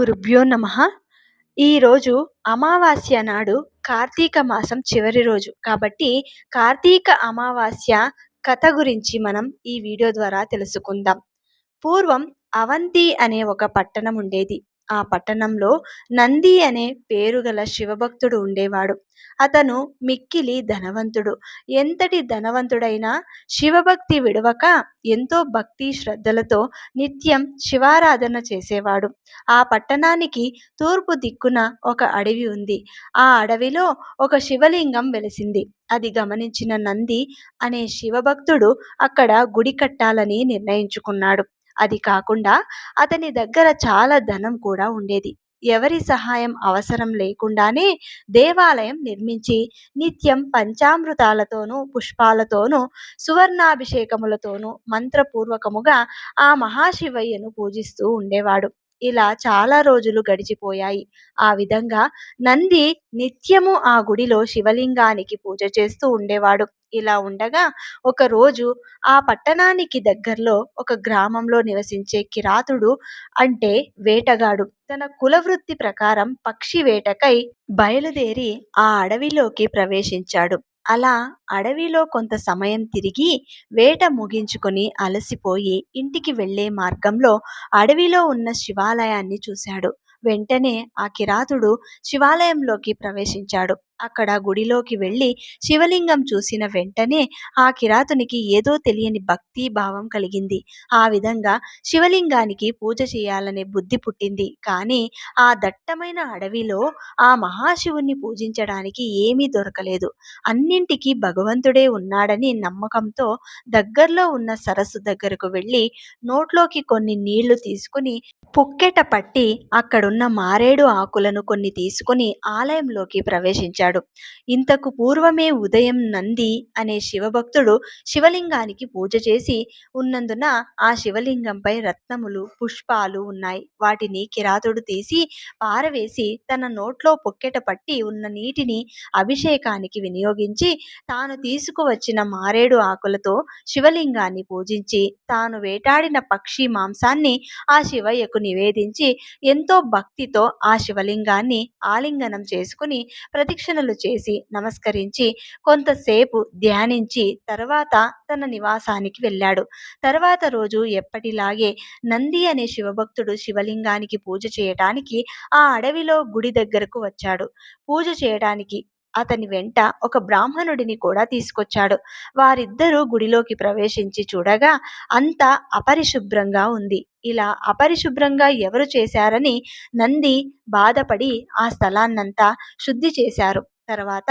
గురుభ్యో నమ. ఈరోజు అమావాస్య నాడు కార్తీక మాసం చివరి రోజు. కాబట్టి కార్తీక అమావాస్య కథ గురించి మనం ఈ వీడియో ద్వారా తెలుసుకుందాం. పూర్వం అవంతి అనే ఒక పట్టణం ఉండేది. ఆ పట్టణంలో నంది అనే పేరుగల శివభక్తుడు ఉండేవాడు. అతను మిక్కిలి ధనవంతుడు. ఎంతటి ధనవంతుడైనా శివభక్తి విడవక ఎంతో భక్తి శ్రద్ధలతో నిత్యం శివారాధన చేసేవాడు. ఆ పట్టణానికి తూర్పు దిక్కున ఒక అడవి ఉంది. ఆ అడవిలో ఒక శివలింగం వెలిసింది. అది గమనించిన నంది అనే శివభక్తుడు అక్కడ గుడి కట్టాలని నిర్ణయించుకున్నాడు. అది కాకుండా అతని దగ్గర చాలా ధనం కూడా ఉండేది. ఎవరి సహాయం అవసరం లేకుండానే దేవాలయం నిర్మించి నిత్యం పంచామృతాలతోనూ పుష్పాలతోనూ సువర్ణాభిషేకములతోనూ మంత్రపూర్వకముగా ఆ మహాశివయ్యను పూజిస్తూ ఉండేవాడు. ఇలా చాలా రోజులు గడిచిపోయాయి. ఆ విధంగా నంది నిత్యము ఆ గుడిలో శివలింగానికి పూజ చేస్తూ ఉండేవాడు. ఇలా ఉండగా ఒకరోజు ఆ పట్టణానికి దగ్గరలో ఒక గ్రామంలో నివసించే కిరాతుడు అంటే వేటగాడు. తన కులవృత్తి ప్రకారం పక్షి వేటకై బయలుదేరి ఆ అడవిలోకి ప్రవేశించాడు. అలా అడవిలో కొంత సమయం తిరిగి వేట ముగించుకొని అలసిపోయి ఇంటికి వెళ్ళే మార్గంలో అడవిలో ఉన్న శివాలయాన్ని చూశాడు. వెంటనే ఆ కిరాతుడు శివాలయంలోకి ప్రవేశించాడు. అక్కడ గుడిలోకి వెళ్ళి శివలింగం చూసిన వెంటనే ఆ కిరాతునికి ఏదో తెలియని భక్తి భావం కలిగింది. ఆ విధంగా శివలింగానికి పూజ చేయాలనే బుద్ధి పుట్టింది. కానీ ఆ దట్టమైన అడవిలో ఆ మహాశివుణ్ణి పూజించడానికి ఏమీ దొరకలేదు. అన్నింటికీ భగవంతుడే ఉన్నాడని నమ్మకంతో దగ్గరలో ఉన్న సరస్సు దగ్గరకు వెళ్ళి నోట్లోకి కొన్ని నీళ్ళు తీసుకుని పుక్కెట పట్టి అక్కడున్న మారేడు ఆకులను కొన్ని తీసుకుని ఆలయంలోకి ప్రవేశించాడు. ఇంతకు పూర్వమే ఉదయం నంది అనే శివభక్తుడు శివలింగానికి పూజ చేసి ఉన్నందున ఆ శివలింగంపై రత్నములు పుష్పాలు ఉన్నాయి. వాటిని కిరాతుడు తీసి పారవేసి తన నోట్లో పొక్కెట పట్టి ఉన్న నీటిని అభిషేకానికి వినియోగించి తాను తీసుకువచ్చిన మారేడు ఆకులతో శివలింగాన్ని పూజించి తాను వేటాడిన పక్షి మాంసాన్ని ఆ శివయ్యకు నివేదించి ఎంతో భక్తితో ఆ శివలింగాన్ని ఆలింగనం చేసుకుని ప్రదక్షిణ ప్రార్థనలు చేసి నమస్కరించి కొంతసేపు ధ్యానించి తర్వాత తన నివాసానికి వెళ్ళాడు. తర్వాత రోజు ఎప్పటిలాగే నంది అనే శివభక్తుడు శివలింగానికి పూజ చేయటానికి ఆ అడవిలో గుడి దగ్గరకు వచ్చాడు. పూజ చేయడానికి అతని వెంట ఒక బ్రాహ్మణుడిని కూడా తీసుకొచ్చాడు. వారిద్దరూ గుడిలోకి ప్రవేశించి చూడగా అంతా అపరిశుభ్రంగా ఉంది. ఇలా అపరిశుభ్రంగా ఎవరు చేశారని నంది బాధపడి ఆ స్థలాన్నంతా శుద్ధి చేశారు. తర్వాత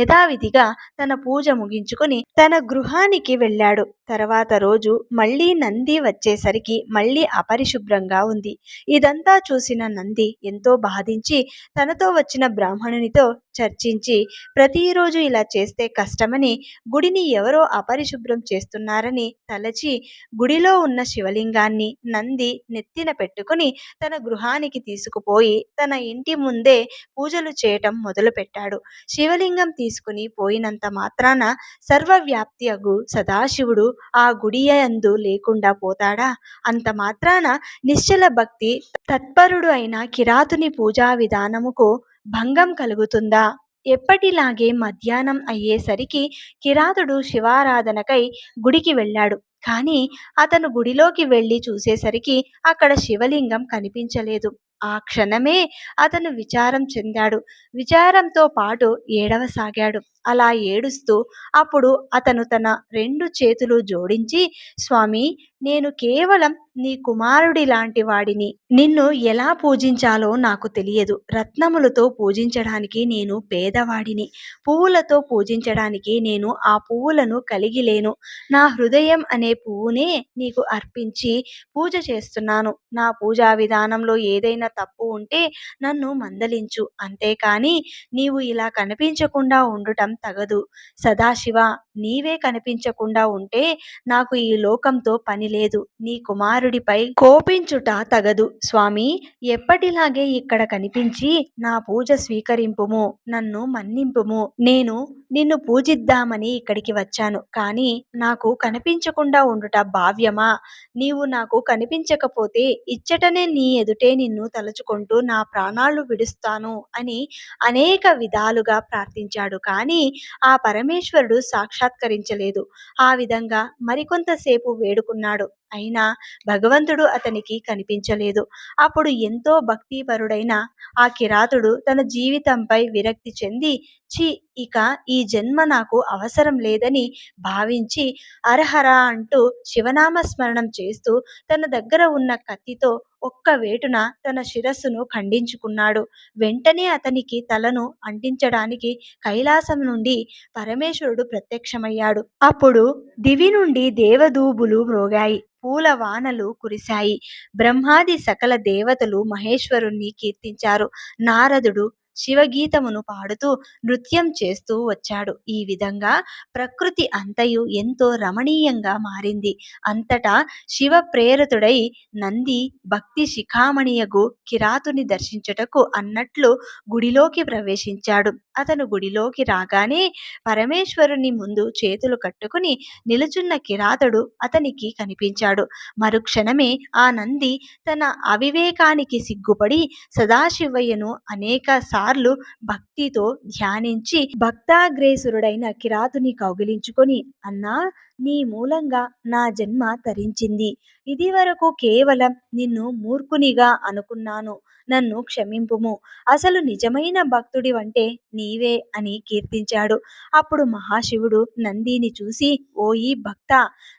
యథావిధిగా తన పూజ ముగించుకొని తన గృహానికి వెళ్ళాడు. తర్వాత రోజు మళ్ళీ నంది వచ్చేసరికి మళ్ళీ అపరిశుభ్రంగా ఉంది. ఇదంతా చూసిన నంది ఎంతో బాధించి తనతో వచ్చిన బ్రాహ్మణునితో చర్చించి ప్రతిరోజు ఇలా చేస్తే కష్టమని గుడిని ఎవరో అపరిశుభ్రం చేస్తున్నారని తలచి గుడిలో ఉన్న శివలింగాన్ని నంది నెత్తిన పెట్టుకుని తన గృహానికి తీసుకుపోయి తన ఇంటి ముందే పూజలు చేయటం మొదలుపెట్టాడు. శివలింగం తీసుకుని పోయినంత మాత్రాన సర్వవ్యాప్తి అగు సదాశివుడు ఆ గుడి యందు లేకుండా పోతాడా? అంత మాత్రాన నిశ్చల భక్తి తత్పరుడు అయిన కిరాతుని పూజా విధానముకు భంగం కలుగుతుందా? ఎప్పటిలాగే మధ్యాహ్నం అయ్యేసరికి కిరాతుడు శివారాధనకై గుడికి వెళ్ళాడు. కానీ అతను గుడిలోకి వెళ్ళి చూసేసరికి అక్కడ శివలింగం కనిపించలేదు. ఆ క్షణమే అతను విచారం చెందాడు. విచారంతో పాటు ఏడవసాగాడు. అలా ఏడుస్తూ అప్పుడు అతను తన రెండు చేతులు జోడించి స్వామి నేను కేవలం నీ కుమారుడి లాంటి వాడిని. నిన్ను ఎలా పూజించాలో నాకు తెలియదు. రత్నములతో పూజించడానికి నేను పేదవాడిని. పువ్వులతో పూజించడానికి నేను ఆ పువ్వులను కలిగి లేను నా హృదయం అనే పువ్వునే నీకు అర్పించి పూజ చేస్తున్నాను. నా పూజా విధానంలో ఏదైనా తప్పు ఉంటే నన్ను మందలించు. అంతేకాని నీవు ఇలా కనిపించకుండా ఉండటం తగదు. సదాశివ నీవే కనిపించకుండా ఉంటే నాకు ఈ లోకంతో పని లేదు. నీ కుమారుడిపై కోపించుట తగదు. స్వామి ఎప్పటిలాగే ఇక్కడ కనిపించి నా పూజ స్వీకరింపుము నన్ను మన్నింపుము. నేను నిన్ను పూజిద్దామని ఇక్కడికి వచ్చాను. కానీ నాకు కనిపించకుండా ఉండుట భావ్యమా? నీవు నాకు కనిపించకపోతే ఇచ్చటనే నీ ఎదుటే నిన్ను తలుచుకుంటూ నా ప్రాణాలు విడుస్తాను అని అనేక విధాలుగా ప్రార్థించాడు. కానీ ఆ పరమేశ్వరుడు సాక్షాత్కరించలేదు. ఆ విధంగా మరికొంతసేపు వేడుకున్నాడు. る。అయినా భగవంతుడు అతనికి కనిపించలేదు. అప్పుడు ఎంతో భక్తిపరుడైన ఆ కిరాతుడు తన జీవితంపై విరక్తి చెంది చి ఇక ఈ జన్మ నాకు అవసరం లేదని భావించి అర్హర అంటూ శివనామ స్మరణం చేస్తూ తన దగ్గర ఉన్న కత్తితో ఒక్క వేటున తన శిరస్సును ఖండించుకున్నాడు. వెంటనే అతనికి తలను అంటించడానికి కైలాసం నుండి పరమేశ్వరుడు ప్రత్యక్షమయ్యాడు. అప్పుడు దివి నుండి దేవదూబులు మ్రోగాయి. పూల వానలు కురిశాయి. బ్రహ్మాది సకల దేవతలు మహేశ్వరుణ్ణి కీర్తించారు. నారదుడు శివగీతమును పాడుతూ నృత్యం చేస్తూ వచ్చాడు. ఈ విధంగా ప్రకృతి అంతయు ఎంతో రమణీయంగా మారింది. అంతటా శివ ప్రేరితుడై నంది భక్తి శిఖామణియగు కిరాతుని దర్శించుటకు అన్నట్లు గుడిలోకి ప్రవేశించాడు. అతను గుడిలోకి రాగానే పరమేశ్వరుని ముందు చేతులు కట్టుకుని నిలుచున్న కిరాతుడు అతనికి కనిపించాడు. మరుక్షణమే ఆ నంది తన అవివేకానికి సిగ్గుపడి సదాశివయ్యను అనేక సార్లు భక్తితో ధ్యానించి భక్తాగ్రేసురుడైన కిరాతుని కౌగిలించుకొని అన్నా నీ మూలంగా నా జన్మ తరించింది. ఇది వరకు కేవలం నిన్ను మూర్ఖునిగా అనుకున్నాను. నన్ను క్షమింపుము. అసలు నిజమైన భక్తుడి వంటే నీవే అని కీర్తించాడు. అప్పుడు మహాశివుడు నందిని చూసి ఓయి భక్త!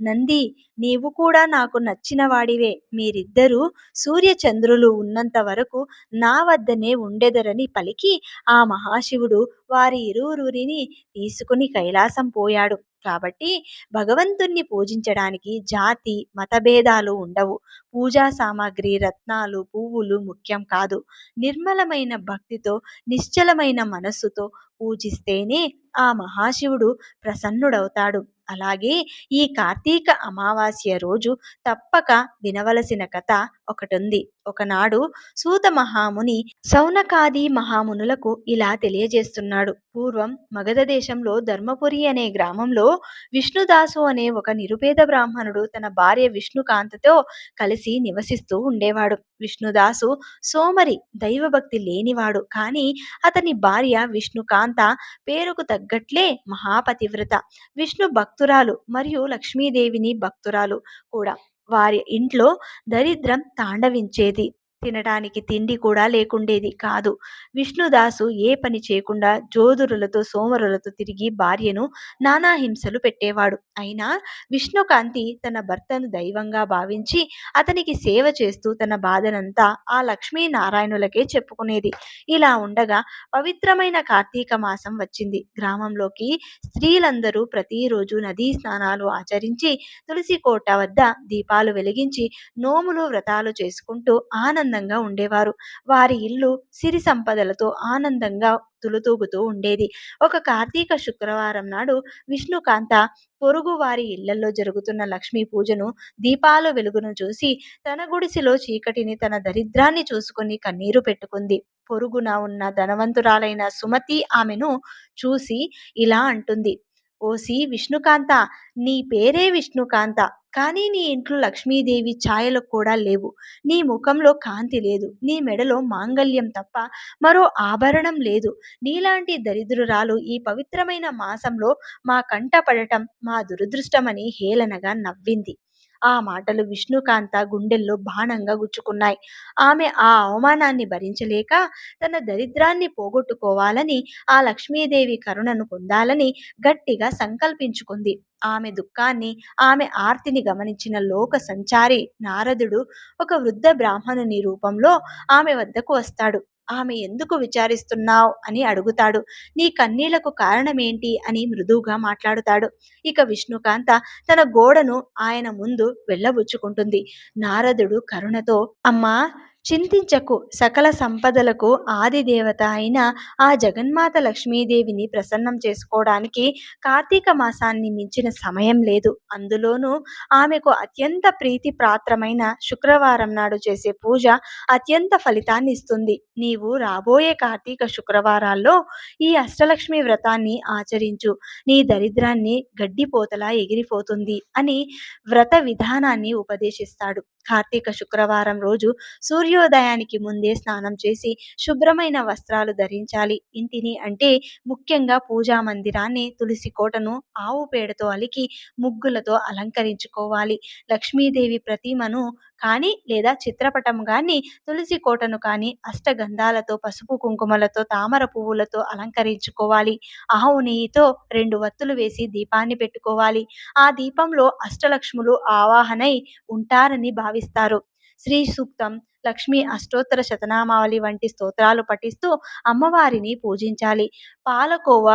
నంది నీవు కూడా నాకు నచ్చిన వాడివే మీరిద్దరూ సూర్యచంద్రులు ఉన్నంత వరకు నా వద్దనే ఉండెదరని పలికి ఆ మహాశివుడు వారి ఇరువురిని తీసుకుని కైలాసం పోయాడు. కాబట్టి భగవంతుణ్ణి పూజించడానికి జాతి మతభేదాలు ఉండవు. పూజా సామాగ్రి రత్నాలు పువ్వులు ముఖ్యం కాదు. నిర్మలమైన భక్తితో నిశ్చలమైన మనస్సుతో పూజిస్తేనే ఆ మహాశివుడు ప్రసన్నుడవుతాడు. అలాగే ఈ కార్తీక అమావాస్య రోజు తప్పక వినవలసిన కథ ఒకటి ఉంది ఒకనాడు సూత మహాముని సౌనకాది మహామునులకు ఇలా తెలియజేస్తున్నాడు. పూర్వం మగధ దేశంలో ధర్మపురి అనే గ్రామంలో విష్ణుదాసు అనే ఒక నిరుపేద బ్రాహ్మణుడు తన భార్య విష్ణుకాంతతో కలిసి నివసిస్తూ ఉండేవాడు. విష్ణుదాసు సోమరి దైవభక్తి లేనివాడు. కానీ అతని భార్య విష్ణుకాంత పేరుకు తగ్గట్లే మహాపతివ్రత. విష్ణు భక్తురాలు మరియు లక్ష్మీదేవిని భక్తురాలు కూడా. వారి ఇంట్లో దరిద్రం తాండవించేది. తినడానికి తిండి కూడా లేకుండేది కాదు. విష్ణుదాసు ఏ పని చేయకుండా జోదురులతో సోమరులతో తిరిగి భార్యను నానా హింసలు పెట్టేవాడు. అయినా విష్ణుకాంతి తన భర్తను దైవంగా భావించి అతనికి సేవ చేస్తూ తన బాధనంతా ఆ లక్ష్మీనారాయణులకే చెప్పుకునేది. ఇలా ఉండగా పవిత్రమైన కార్తీక మాసం వచ్చింది. గ్రామంలోకి స్త్రీలందరూ ప్రతిరోజు నదీ స్నానాలు ఆచరించి తులసి కోట వద్ద దీపాలు వెలిగించి నోములు వ్రతాలు చేసుకుంటూ ఆనందంగా ఉండేవారు. వారి ఇల్లు సిరి సంపదలతో ఆనందంగా తులుతూగుతూ ఉండేది. ఒక కార్తీక శుక్రవారం నాడు విష్ణుకాంత పొరుగు వారి ఇళ్ళలో జరుగుతున్న లక్ష్మీ పూజను దీపాల వెలుగును చూసి తన గుడిసెలో చీకటిని తన దరిద్రాన్ని చూసుకుని కన్నీరు పెట్టుకుంది. పొరుగున ఉన్న ధనవంతురాలైన సుమతి ఆమెను చూసి ఇలా అంటుంది. ఓసి విష్ణుకాంత నీ పేరే విష్ణుకాంత. కానీ నీ ఇంట్లో లక్ష్మీదేవి ఛాయలు కూడా లేవు. నీ ముఖంలో కాంతి లేదు. నీ మెడలో మాంగల్యం తప్ప మరో ఆభరణం లేదు. నీలాంటి దరిద్రురాలు ఈ పవిత్రమైన మాసంలో మా కంట పడటం మా దురదృష్టమని హేళనగా నవ్వింది. ఆ మాటలు విష్ణుకాంత గుండెల్లో బాణంగా గుచ్చుకున్నాయి. ఆమె ఆ అవమానాన్ని భరించలేక తన దరిద్రాన్ని పోగొట్టుకోవాలని ఆ లక్ష్మీదేవి కరుణను పొందాలని గట్టిగా సంకల్పించుకుంది. ఆమె దుఃఖాన్ని ఆమె ఆర్తిని గమనించిన లోక సంచారి నారదుడు ఒక వృద్ధ బ్రాహ్మణుని రూపంలో ఆమె వద్దకు వస్తాడు. ఆమె ఎందుకు విచారిస్తున్నావు అని అడుగుతాడు. నీ కన్నీళ్ళకు కారణమేంటి అని మృదువుగా మాట్లాడుతాడు. ఇక విష్ణుకాంత తన గోడను ఆయన ముందు వెళ్ళబుచ్చుకుంటుంది. నారదుడు కరుణతో అమ్మా చింతించకు. సకల సంపదలకు ఆది దేవత అయిన ఆ జగన్మాత లక్ష్మీదేవిని ప్రసన్నం చేసుకోవడానికి కార్తీక మాసాన్ని మించిన సమయం లేదు. అందులోనూ ఆమెకు అత్యంత ప్రీతి ప్రాత్రమైన శుక్రవారం నాడు చేసే పూజ అత్యంత ఫలితాన్ని ఇస్తుంది. నీవు రాబోయే కార్తీక శుక్రవారాల్లో ఈ అష్టలక్ష్మి వ్రతాన్ని ఆచరించు. నీ దరిద్రాన్ని గడ్డిపోతలా ఎగిరిపోతుంది అని వ్రత విధానాన్ని ఉపదేశిస్తాడు. కార్తీక శుక్రవారం రోజు సూర్యోదయానికి ముందే స్నానం చేసి శుభ్రమైన వస్త్రాలు ధరించాలి. ఇంటిని అంటే ముఖ్యంగా పూజా మందిరాన్ని తులసి కోటను ఆవు పేడతో అలికి ముగ్గులతో అలంకరించుకోవాలి. లక్ష్మీదేవి ప్రతిమను కానీ లేదా చిత్రపటం కానీ తులసి కోటను కానీ అష్టగంధాలతో పసుపు కుంకుమలతో తామర పువ్వులతో అలంకరించుకోవాలి. ఆవు నెయ్యితో రెండు వత్తులు వేసి దీపాన్ని పెట్టుకోవాలి. ఆ దీపంలో అష్టలక్ష్ములు ఆవాహనై ఉంటారని భావిస్తారు. శ్రీ సూక్తం లక్ష్మీ అష్టోత్తర శతనామావళి వంటి స్తోత్రాలు పఠిస్తూ అమ్మవారిని పూజించాలి. పాలకోవ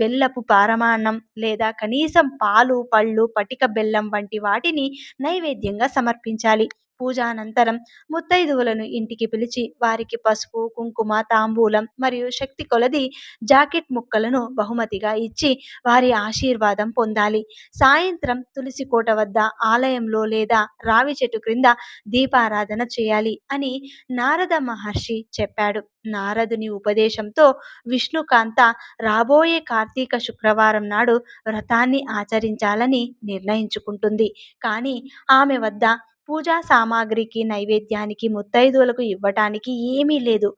బెల్లపు పారమాన్నం లేదా కనీసం పాలు పళ్ళు పటిక బెల్లం వంటి వాటిని నైవేద్యంగా సమర్పించాలి. పూజానంతరం ముత్తైదువులను ఇంటికి పిలిచి వారికి పసుపు కుంకుమ తాంబూలం మరియు శక్తి కొలది జాకెట్ ముక్కలను బహుమతిగా ఇచ్చి వారి ఆశీర్వాదం పొందాలి. సాయంత్రం తులసి కోట వద్ద ఆలయంలో లేదా రావి చెట్టు క్రింద దీపారాధన చేయాలి అని నారద మహర్షి చెప్పాడు. నారదుని ఉపదేశంతో విష్ణుకాంత రాబోయే కార్తీక శుక్రవారం నాడు వ్రతాన్ని ఆచరించాలని నిర్ణయించుకుంటుంది. కానీ ఆమె వద్ద పూజా సామాగ్రికి నైవేద్యానికి ముత్తైదువులకు ఇవ్వటానికి ఏమీ లేదు.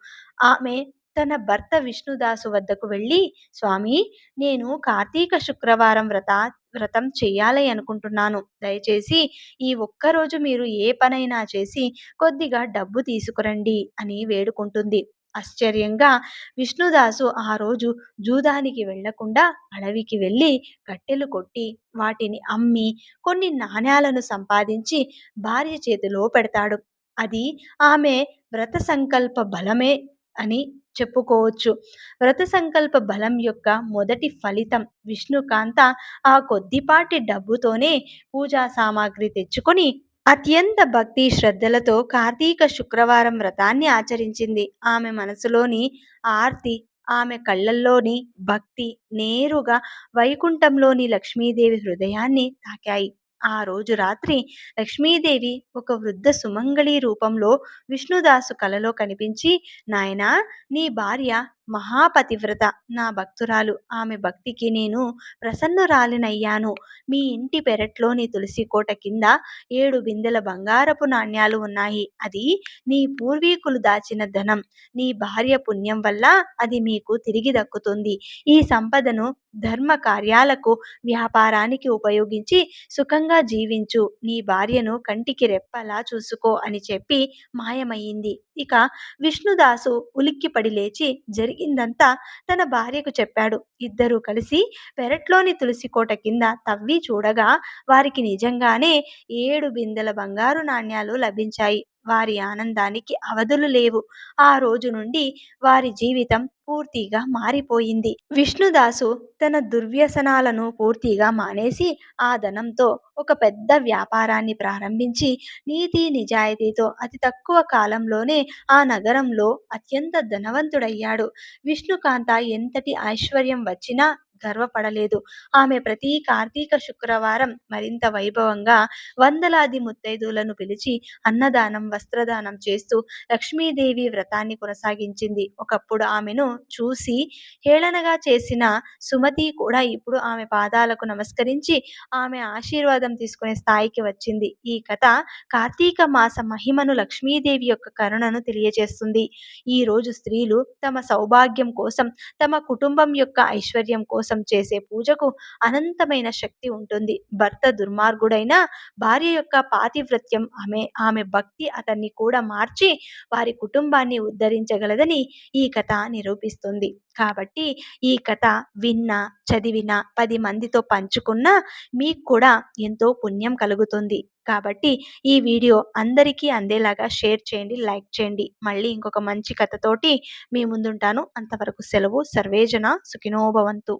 ఆమె తన భర్త విష్ణుదాసు వద్దకు వెళ్ళి స్వామి నేను కార్తీక శుక్రవారం వ్రత వ్రతం చేయాలి అనుకుంటున్నాను. దయచేసి ఈ ఒక్కరోజు మీరు ఏ పనైనా చేసి కొద్దిగా డబ్బు తీసుకురండి అని వేడుకుంటుంది. ఆశ్చర్యంగా విష్ణుదాసు ఆ రోజు జూదానికి వెళ్ళకుండా అడవికి వెళ్ళి కట్టెలు కొట్టి వాటిని అమ్మి కొన్ని నాణ్యాలను సంపాదించి భార్య చేతిలో పెడతాడు. అది ఆమె వ్రత సంకల్ప బలమే అని చెప్పుకోవచ్చు. వ్రత సంకల్ప బలం యొక్క మొదటి ఫలితం విష్ణుకాంత ఆ కొద్దిపాటి డబ్బుతోనే పూజా సామాగ్రి తెచ్చుకొని అత్యంత భక్తి శ్రద్ధలతో కార్తీక శుక్రవారం వ్రతాన్ని ఆచరించింది. ఆమె మనసులోని ఆర్తి ఆమె కళ్ళల్లోని భక్తి నేరుగా వైకుంఠంలోని లక్ష్మీదేవి హృదయాన్ని తాకాయి. ఆ రోజు రాత్రి లక్ష్మీదేవి ఒక వృద్ధ సుమంగళి రూపంలో విష్ణుదాసు కలలో కనిపించి నాయనా నీ భార్య మహాపతివ్రత. నా భక్తురాలు ఆమె భక్తికి నేను ప్రసన్నురాలినయ్యాను. మీ ఇంటి పెరట్లోని తులసి కోట కింద ఏడు బిందెల బంగారపు నాణ్యాలు ఉన్నాయి. అది నీ పూర్వీకులు దాచిన ధనం. నీ భార్య పుణ్యం వల్ల అది మీకు తిరిగి దక్కుతుంది. ఈ సంపదను ధర్మ కార్యాలకు వ్యాపారానికి ఉపయోగించి సుఖంగా జీవించు. నీ భార్యను కంటికి రెప్పలా చూసుకో అని చెప్పి మాయమయ్యింది. ఇక విష్ణుదాసు ఉలిక్కిపడి లేచి జరిగి జరిగిందంతా తన భార్యకు చెప్పాడు. ఇద్దరూ కలిసి పెరట్లోని తులసి కోట కింద తవ్వి చూడగా వారికి నిజంగానే ఏడు బిందెల బంగారు నాణ్యాలు లభించాయి. వారి ఆనందానికి అవధులు లేవు. ఆ రోజు నుండి వారి జీవితం పూర్తిగా మారిపోయింది. విష్ణుదాసు తన దుర్వ్యసనాలను పూర్తిగా మానేసి ఆ ధనంతో ఒక పెద్ద వ్యాపారాన్ని ప్రారంభించి నీతి నిజాయితీతో అతి తక్కువ కాలంలోనే ఆ నగరంలో అత్యంత ధనవంతుడయ్యాడు. విష్ణుకాంత ఎంతటి ఐశ్వర్యం వచ్చినా గర్వపడలేదు. ఆమె ప్రతి కార్తీక శుక్రవారం మరింత వైభవంగా వందలాది ముత్తైదులను పిలిచి అన్నదానం వస్త్రదానం చేస్తూ లక్ష్మీదేవి వ్రతాన్ని కొనసాగించింది. ఒకప్పుడు ఆమెను చూసి హేళనగా చేసిన సుమతి కూడా ఇప్పుడు ఆమె పాదాలకు నమస్కరించి ఆమె ఆశీర్వాదం తీసుకునే స్థాయికి వచ్చింది. ఈ కథ కార్తీక మాస మహిమను లక్ష్మీదేవి యొక్క కరుణను తెలియజేస్తుంది. ఈ రోజు స్త్రీలు తమ సౌభాగ్యం కోసం తమ కుటుంబం యొక్క ఐశ్వర్యం కోసం కోసం చేసే పూజకు అనంతమైన శక్తి ఉంటుంది. భర్త దుర్మార్గుడైన భార్య యొక్క పాతివ్రత్యం ఆమె ఆమె భక్తి అతన్ని కూడా మార్చి వారి కుటుంబాన్ని ఉద్ధరించగలదని ఈ కథ నిరూపిస్తుంది. కాబట్టి ఈ కథ విన్నా చదివిన పది మందితో పంచుకున్నా మీకు కూడా ఎంతో పుణ్యం కలుగుతుంది. కాబట్టి ఈ వీడియో అందరికీ అందేలాగా షేర్ చేయండి లైక్ చేయండి. మళ్ళీ ఇంకొక మంచి కథతోటి మీ ముందుంటాను. అంతవరకు సెలవు. సర్వేజన సుఖినోభవంతు